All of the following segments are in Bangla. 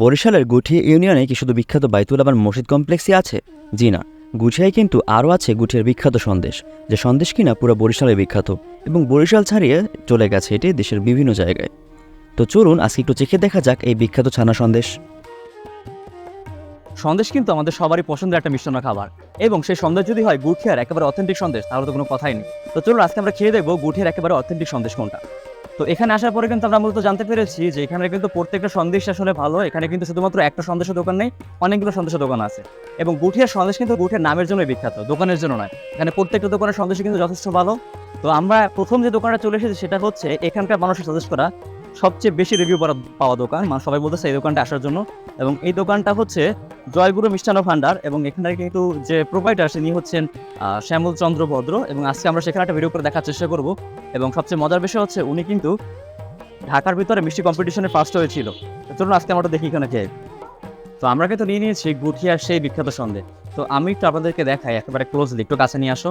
বরিশালের গুঠিয়া ইউনিয়নে কি শুধু বিখ্যাত বাইতুল আবার মসজিদ কমপ্লেক্সই আছে? জি না। গুঠিয়ায় কিন্তু আরও আছে গুঠিয়ার বিখ্যাত সন্দেশ, যে সন্দেশ কিনা পুরো বরিশালে বিখ্যাত এবং বরিশাল ছাড়িয়ে চলে গেছে এটি দেশের বিভিন্ন জায়গায়। তো চলুন আজকে একটু চেখে দেখা যাক এই বিখ্যাত ছানা সন্দেশ। সন্দেশ কিন্তু আমাদের সবারই পছন্দের একটা মিষ্টান্ন খাবার এবং সেই সন্দেশ যদি হয় গুঠিয়ার একেবারে অথেন্টিক সন্দেশ, তাহলে তো কোনো কথাই নেই। তো চলুন আজকে আমরা খেয়ে দেখব গুঠিয়ার একেবারে অথেন্টিক সন্দেশ কোনটা। তো এখানে আসার পরে কিন্তু আমরা মূলত জানতে পেরেছি যে এখানে কিন্তু প্রত্যেকটা সন্দেশ আসলে ভালো। এখানে কিন্তু শুধুমাত্র একটা সন্দেশের দোকান নেই, অনেকগুলো সন্দেশের দোকান আছে। এবং গুঠিয়ার সন্দেশ কিন্তু গুঠিয়ার নামের জন্য বিখ্যাত, দোকানের জন্য নয়। এখানে প্রত্যেকটা দোকানের সন্দেশ কিন্তু যথেষ্ট ভালো। তো আমরা প্রথম যে দোকানটা চলে এসেছি সেটা হচ্ছে এখানকার মানুষের সাজেস্ট করা সবচেয়ে বেশি রিভিউ পাওয়া দোকান। মানে সবাই বলতেছে এই দোকানটা আসার জন্য। এবং এই দোকানটা হচ্ছে জয়গুরু মিষ্টান্ন ভান্ডার এবং এখানে কিন্তু যে প্রোভাইডার তিনি হচ্ছেন শ্যামল চন্দ্র ভদ্র। এবং আজকে আমরা সেখানে একটা ভিডিও করে দেখার চেষ্টা করব। এবং সবচেয়ে মজার বিষয় হচ্ছে উনি কিন্তু ঢাকার ভিতরে মিষ্টি কম্পিটিশনে ফার্স্ট হয়েছিল। চলুন আজকে আমরা দেখি এখানে কে। তো আমরা কিন্তু নিয়ে নিয়েছি গুঠিয়ার সেই বিখ্যাত সন্দেশ। তো আমি একটু আপনাদেরকে দেখাই, একেবারে ক্লোজলি একটু কাছে নিয়ে আসো।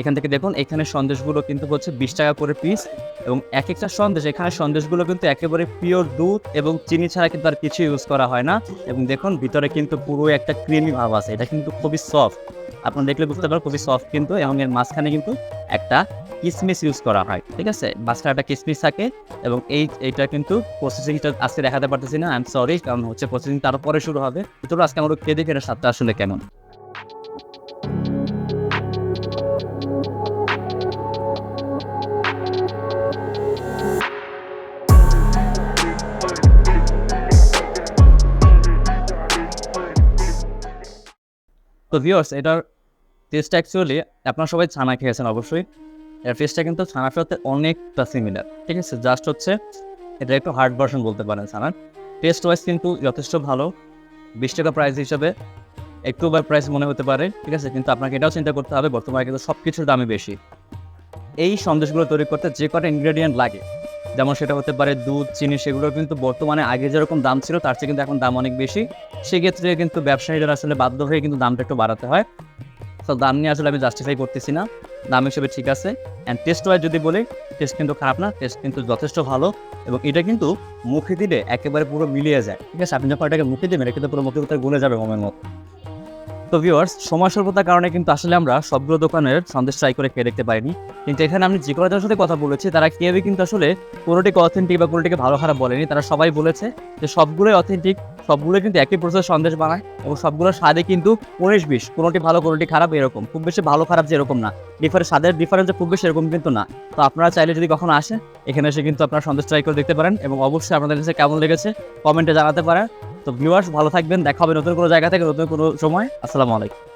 এখান থেকে দেখুন, এখানে সন্দেশগুলো কিন্তু হচ্ছে বিশ টাকা করে পিস এবং এক একটা সন্দেশ, এখানে সন্দেশগুলো কিন্তু একেবারে পিওর দুধ এবং চিনি ছাড়া কিন্তু আর কিছু ইউজ করা হয় না। এবং দেখুন, ভিতরে কিন্তু পুরো একটা ক্রিমি ভাব আছে, এটা কিন্তু খুবই সফট আপনারা দেখলে বুঝতে পারেন খুবই সফট কিন্তু এবং এর মাঝখানে কিন্তু একটা কিসমিস ইউজ করা হয়, ঠিক আছে? মাঝখানে একটা কিসমিস থাকে এবং এই, এইটা কিন্তু প্রসেসিংটা আজকে দেখাতে পারতেছি না আই এম সরি কারণ হচ্ছে প্রসেসিং তার পরে শুরু হবে। তো আজকে আমরা দেখি এটা স্বাদটা আসলে কেমন? তো ভিউয়ার্স এটার টেস্ট অ্যাকচুয়ালি আপনারা সবাই ছানা খেয়েছেন অবশ্যই। এর টেস্টটা কিন্তু ছানার সাথে অনেকটা সিমিলার ঠিক আছে? জাস্ট হচ্ছে এটা একটু হার্ড ভার্সন বলতে পারেন ছানার টেস্ট ওয়াইজ কিন্তু যথেষ্ট ভালো। বিশ টাকা প্রাইস হিসাবে একটু ওভার প্রাইস মনে হতে পারে, ঠিক আছে? কিন্তু আপনাকে এটাও চিন্তা করতে হবে, বর্তমানে কিন্তু সব কিছুর দামই বেশি। এই সন্দেশগুলো তৈরি করতে যে কটা ইনগ্রেডিয়েন্ট লাগে, যেমন সেটা হতে পারে দুধ, চিনি, সেগুলো কিন্তু বর্তমানে আগে যেরকম দাম ছিল, তার চেয়ে কিন্তু এখন দাম অনেক বেশি। সেক্ষেত্রে কিন্তু ব্যবসায়ীরা আসলে বাধ্য হয়ে কিন্তু দামটা একটু বাড়াতে হয়। তো দাম নিয়ে আসলে আমি জাস্টিফাই করতেছি না। দাম হিসেবে ঠিক আছে। অ্যান্ড টেস্ট ওয়াইজ যদি বলি টেস্ট কিন্তু খারাপ না টেস্ট কিন্তু যথেষ্ট ভালো। এবং এটা কিন্তু মুখে দিলে একেবারে পুরো মিলিয়ে যায়। ঠিক আছে? আপনি যখন এটাকে মুখে দেবেন, এটা কিন্তু পুরো মুখের ভিতরে গুলে যাবে মমের মতো। তো ভিউয়ার্স সময় স্বল্পতার কারণে কিন্তু আসলে আমরা সবগুলো দোকানের সন্দেশ ট্রাই করে খেয়ে দেখতে পারিনি কিন্তু এখানে আমি যে কয়টার সাথে কথা বলেছি, তারা কেউই কিন্তু আসলে কোনোটিকে অথেন্টিক বা কোনোটিকে ভালো খারাপ বলেনি। তারা সবাই বলেছে যে সবগুলোই অথেন্টিক সবগুলো কিন্তু একই প্রসেস সন্দেশ বানায় এবং সবগুলো স্বাদে কিন্তু উনিশ বিশ, কোনোটি ভালো, কোনোটি খারাপ এরকম। খুব বেশি ভালো, খারাপ যে এরকম না। ডিফারেন্স স্বাদের ডিফারেন্স খুব বেশি এরকম কিন্তু না। তো আপনারা চাইলে যদি কখনো আসে, এখানে এসে কিন্তু আপনারা সন্দেশ ট্রাই করে দেখতে পারেন এবং অবশ্যই আপনাদের কাছে কেমন লেগেছে কমেন্টে জানাতে পারেন। তো ভিউয়ার্স ভালো থাকবেন, দেখা হবে নতুন কোনো জায়গা থেকে, নতুন কোনো সময়। আসসালামু আলাইকুম।